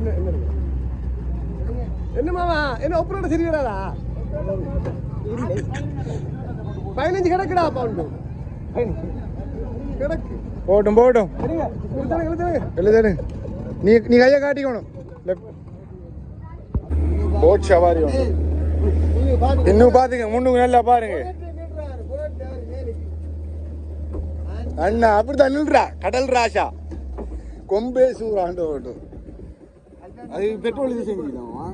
என்ன என்ன என்ன மாமா என்ன ஒப்பரோட சரி வராதா? பதினஞ்சு கிடக்குடா பவுண்டு கிடக்கு. போட்டும் போட்டும். எழுதாரு நீ நீ கையை காட்டிக்கணும். போட் சவாரி இன்னும் பாத்துங்க முன்னுக்கு நல்லா பாருங்க. அண்ணா அப்படித்தான் நில்றா. கடல் ராசா கொம்பே சூறாண்டு ஓட்டும். அது பெட்ரோல் இது செஞ்சுக்கிட்டாமா.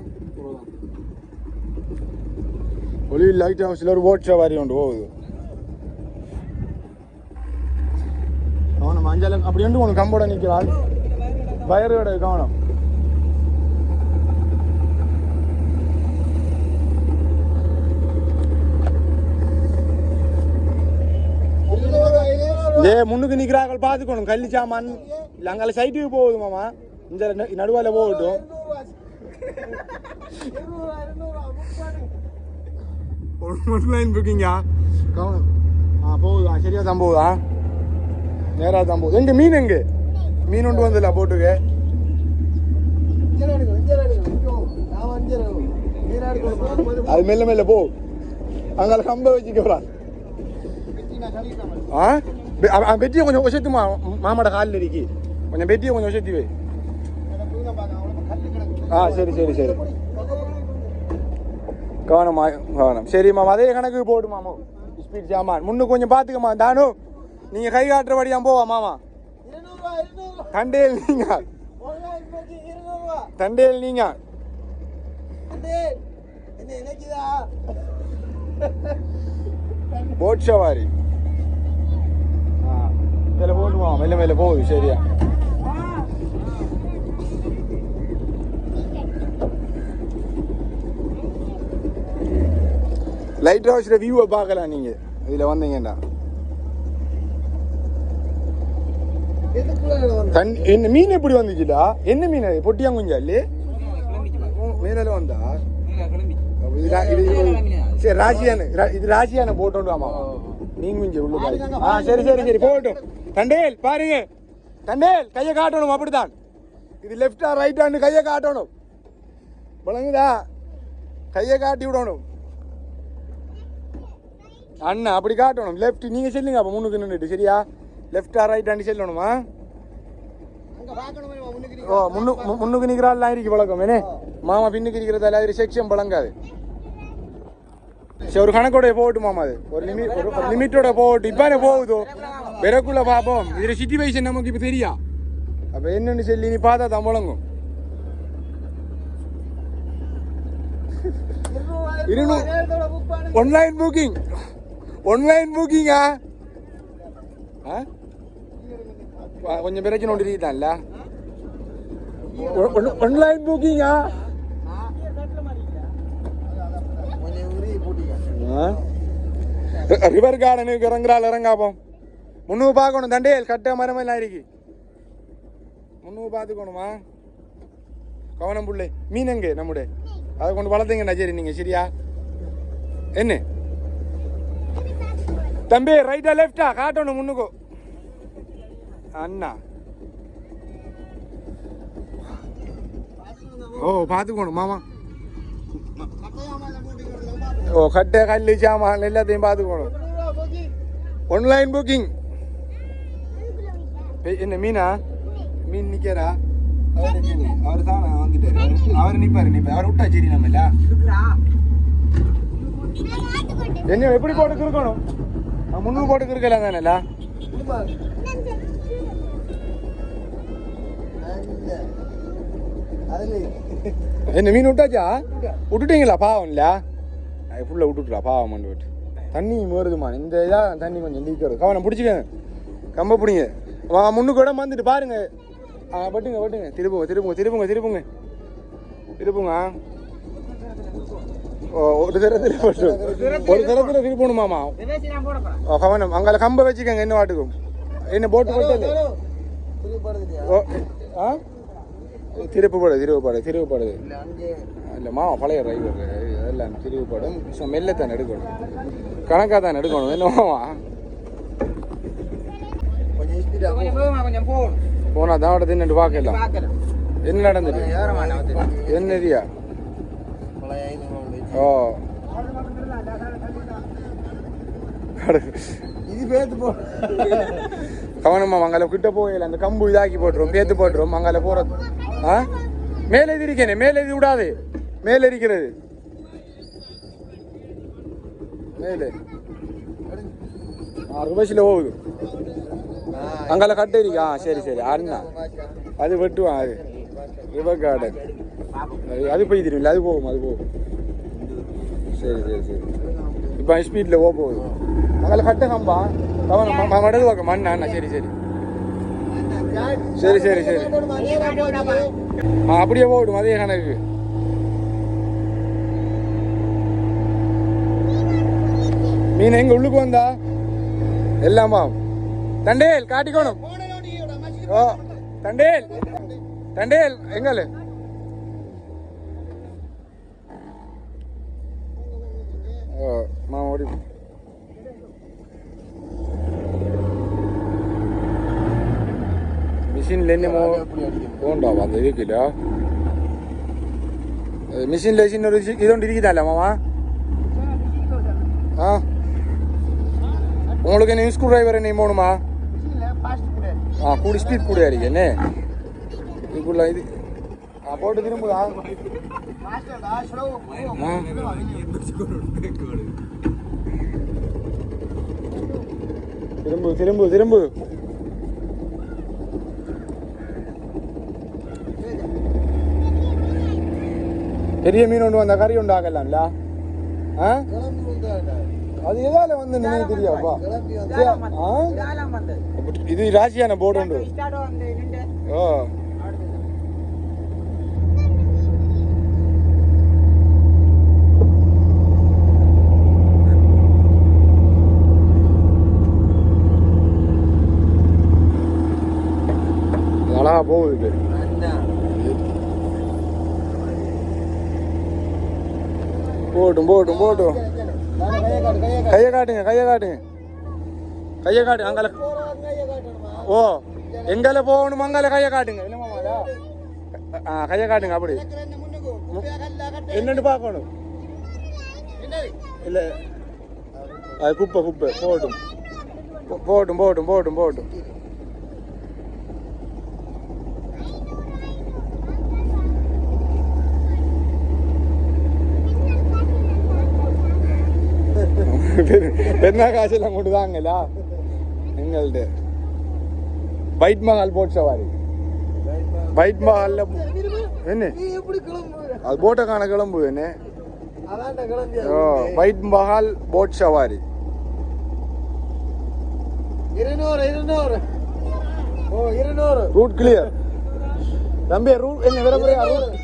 ஒளி லைட் ஹவுஸ்ல ஒரு ஓட் சவாரி உண்டு போகுது. கவனம் அஞ்சால அப்படி உண்டு உனக்கு கம்போட நிற்கிறாள் வயரோட கவனம். ஏ முன்னுக்கு நிக்கிறார்கள் பாத்துக்கணும். கள்ளி சாமான். இல்ல அங்கால சைட்டுக்கு போகுது மாமா. இந்த ந- நடுவால போகட்டும் ஒன்லைன் புக்கிங்கா கவனம் ஆ போகுதா சரியா தான் போகுதா நேரா தான் போகுது எங்க மீன் எங்க மீன் கொண்டு வந்தல போட்டுக்கு அது மெல்ல மெல்ல போ அங்கால கம்ப வச்சுக்கிறா ஆ பெட்டியை கொஞ்சம் உசத்துமா மாமாட காலில் கொஞ்சம் பெட்டியை கொஞ்சம் உசத்தி வை அதை தூங்க பாருங்க, அவ்வளவு கல்லு கிடக்கு. ஆ சரி சரி சரி. கவனமா கவனம். சரி மாமா அதே கணக்கு போடு மாமா ஸ்பீட் ஜாமான். முன்னு கொஞ்சம் பார்த்துக்கம்மா தானு நீங்கள் கை காட்டுறபடியா போவா மாமா. தண்டேல் நீங்க. தண்டேல் நீங்க? போட் சவாரி. ஆ இதில் போட்டுமா மெல்ல மெல்ல போகுது சரியா. லைட் ஹவுஸில் வியூவை பார்க்கலாம் நீங்கள் இதில் வந்தீங்கடா எதுக்குள்ள வந்த? தன் என்ன மீன் எப்படி வந்துச்சுடா? என்ன மீன் அது? மேல வந்தா? அப்ப இது ரா- இது இது- சரி ராசியான இது ராசியான போட்டோண்டு ஆமா நீங்க இங்க உள்ள பாரு. ஆ சரி சரி சரி போகட்டும். தண்டேல் பாருங்க. தண்டேல் கையை காட்டணும் அப்படித்தான். இது லெஃப்டா ரைட்டான்னு கையை காட்டணும். விளங்குதா? கையை காட்டி விடணும். அண்ணா அப்படி காட்டணும். லெஃப்ட் நீங்க செல்லுங்க அப்ப முன்னுக்கு நின்றுட்டு சரியா? லெஃப்டா ரைட்டான்னு செல்லணுமா? ஓ. முன்னு முன்னுக்கு நிற்கிறாள் இருக்கு பழக்கம் என்ன? மாமா பின்னுக்கு இருக்கிறதால அது செக்ஷன் பழங்காது. சரி ஒரு கணக்கோட போகட்டும் மாமா அது. ஒரு லிமிட் ஒரு லிமிட்டோட போகட்டும் இப்போ போகுதோ? விறக்குள்ள பார்ப்போம். இதில் சிச்சுவேஷன் நமக்கு இப்போ தெரியா? அப்போ என்னன்னு சொல்லி நீ பார்த்தா தான் முழங்கும் இருநூறு. ஒன்லைன் புக்கிங் ஒன்லைன் புக்கிங்கா ஆ கொஞ்சம் பிறகு ஒன்று இருக்குதான்ல ஒன்லைன் புக்கிங்கா கொஞ்சம் ரிவர் கார்டனுக்கு இறங்குறாள் இறங்காப்போம் முன்னூறு பார்க்கணும் தண்டேல் கட்ட மரம் எல்லாம் இருக்கு முன்னூறு பார்த்துக்கணுமா கவனம் புள்ளை மீன் எங்கே நம்முடைய அதை கொண்டு வளர்த்துங்கண்ணா சரி நீங்கள் சரியா என்ன தம்பி ரைட்டா லெஃப்டா காட்டணும் முன்னுக்கு. அண்ணா. ஓ பார்த்துக்கணும் மாமா. ஓ கட்டை கல்லு சாமான் எல்லாத்தையும் பார்த்துக்கணும். ஆன்லைன் புக்கிங் என்ன மீனா? மீன் நிக்கிறா? அவர் தான் வந்துட்டாரு அவர் நிப்பாரு நிப்பாரு. அவர் விட்டா சரி நம்ம என்ன எப்படி போட்டு இருக்கணும் முன்னூறு கோடி இருக்கலாம் தானேல என்ன மீன் விட்டாச்சா விட்டுட்டீங்களா பாவம் இல்ல ஃபுல்லாக விட்டுட்டுலா பாவம் மண்டு விட்டு தண்ணி மோருதுமா இந்த இதாக தண்ணி கொஞ்சம் லீக்கிறது கவனம் பிடிச்சிக்கங்க கம்ப பிடிங்க முன்னுக்கு இடம் வந்துட்டு பாருங்க ஆ பட்டுங்க பட்டுங்க திருப்புங்க திருப்புங்க திருப்புங்க திருப்புங்க திருப்புங்க ஒரு தரத்தில் போட்டோம் ஒரு தரத்தில் திருப்பணுமாமா கவனம் அங்கே கம்ப வச்சுக்கோங்க என்ன வாட்டுக்கும். என்ன போட்டு போட்டு ஆ? திருப்புப்படு திருவுப்பாடு திருவுப்பாடு இல்லைம்மா பழைய டிரைவர் இல்லை திருவுப்பாடும் மெல்ல தான் எடுக்கணும். கணக்காக தான் எடுக்கணும் என்னவாமா போனா தான் அவட தின்னு பார்க்கலாம். என்ன நடந்துட்டு என்னதியா ஓ. இது பேத்து போ கவனமா மங்கள கிட்ட போகல அந்த கம்பு இதாக்கி போட்டுரும் பேத்து போட்டுரும் மங்கள போறது. ஆ? மேலே இது இருக்கேனே மேலே இது விடாது. மேலே இருக்கிறது. மேலே. பஸ்ஸில் போகுது. அங்கால கட்டு இருக்கு? சரி சரி. அண்ணா. அது வெட்டுவான் அது. ரிவர் கார்டன் அது போய் தெரியும் அது போகும் அது போகும். சரி சரி சரி. இப்போ ஸ்பீடில் போக போகுது அங்கால கட்ட கம்பா. கவனம் மடது பக்கம் மண்ணா சரி சரி. சரி சரி சரி. ஆ அப்படியே போகட்டும் அதே கணக்கு. மீன் எங்க உள்ளுக்கு வந்தா? எல்லாமா தண்டேல் காட்டிக்கோணும். ஓ தண்டேல். தண்டேல் எங்கல ஓ மா ஓடி மிஷின்ல என்ன மோ போண்டா அந்த இதுக்குல மிஷின்ல சின்ன இது ஒன்று இருக்குதால மாமா ஆ உங்களுக்கு என்ன ஸ்க்ரூ டிரைவர் என்ன போகணுமா ஆ கூடி ஸ்பீட் கூட இருக்கு என்ன இதுக்குள்ள இது ஆ போட்டு திரும்புதா. திரும்பு திரும்பு திரும்பு பெரிய மீன் ஒன்று வந்தா கறி ஒன்று ஆகலாம்ல ஆ? அது எதால வந்து நினைவு தெரியாப்பா இது ராசியான போர்டு உண்டு. ஓ. அழகா போகுது இது போட்டும் போட்டும் போட்டும். கையை காட்டுங்க கையை காட்டுங்க. கையை காட்டுங்க அங்கால ஓ எங்கால போகணும் அங்கால கையை காட்டுங்க. ஆ கையை காட்டுங்க அப்படி. என்னன்னு பார்க்கணும். இல்ல குப்பை குப்பை. போட்டும். போ- போட்டும் போட்டும் போட்டும் போட்டும் பெருநா காசெல்லாம் கொண்டு தாங்களா எங்கள்ட்ட வைட் மஹால் போட் சவாரி வைட் மஹால்ல என்ன? அது போட்டை காண கிளம்பு என்ன? வைட் மஹால் போட் சவாரி இருநூறு இருநூறு. ஓ இருநூறு. ரூட் கிளியர் தம்பி ரூட் என்ன விட போறியா ரூட்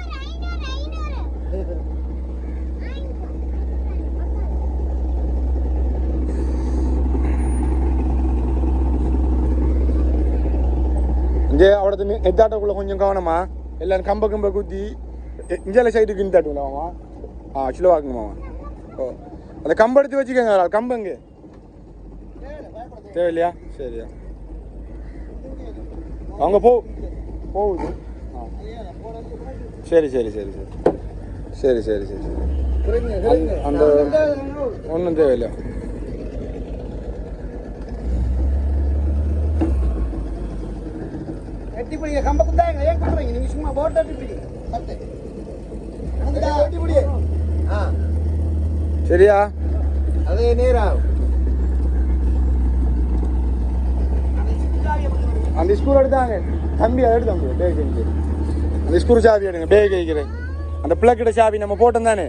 இங்கே அவ்வளோ எத்தாட்டக்குள்ளே கொஞ்சம் கவனமா. எல்லாரும் கம்ப கம்ப குத்தி இஞ்சால சைடுக்கு நின்றுட்டாட்டுங்களா மாமா ஆ சிலவாக்குங்க மாமா. ஓ அந்த கம்பு எடுத்து வச்சுக்கோங்க ஒரு ஆள் கம்பு இங்கே. தேவையில்லையா? சரியா. அவங்க போ போகுது. சரி சரி சரி சரி. சரி சரி சரி அந்த ஒன்றும் தேவையில்லை. எட்டி பிடிங்க கம்ப குத்தாங்க ஏன் குத்துறீங்க நீங்க சும்மா போட்டு எட்டி பிடிங்க கட்டு எட்டி பிடி. ஆ. சரியா? அதே நேரம். அந்த ஸ்கூல் எடுத்தாங்க. தம்பி அதை எடுத்து தம்பி பேக் அந்த ஸ்கூல் சாவி எடுங்க. பேக் வைக்கிறேன் அந்த பிளக்கிட்ட சாவி நம்ம போட்டோம் தானே?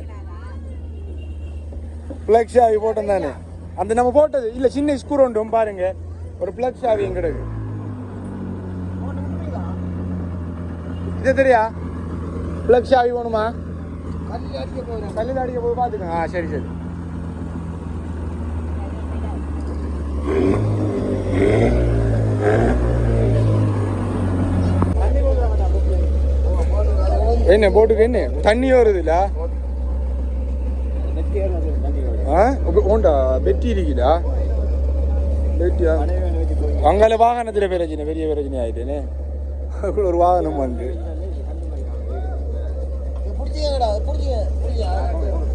பிளக் சாவி போட்டோம் தானே? அந்த நம்ம போட்டது. இல்ல சின்ன ஸ்கூல் உண்டும் பாருங்க. ஒரு பிளக் சாவி எங்க ഇതെത്രയാ ഫ്ലക്സ് ആയി പോണുമാ കല്ലിലടിക്ക് പോയി പാത്തിക്കണം ആ ശരി ശരി என்ன போட்டுக்கு என்ன? தண்ணியே வருதுல்ல ஓண்டா பெட்டி இருக்குதா பெட்டியா? அங்கே வாகனத்தில் பிரச்சனை பெரிய பிரச்சனை ஆயிட்டேனே. ஒரு வாகனம் வந்து. புடிச்சுங்க புடிச்சுங்க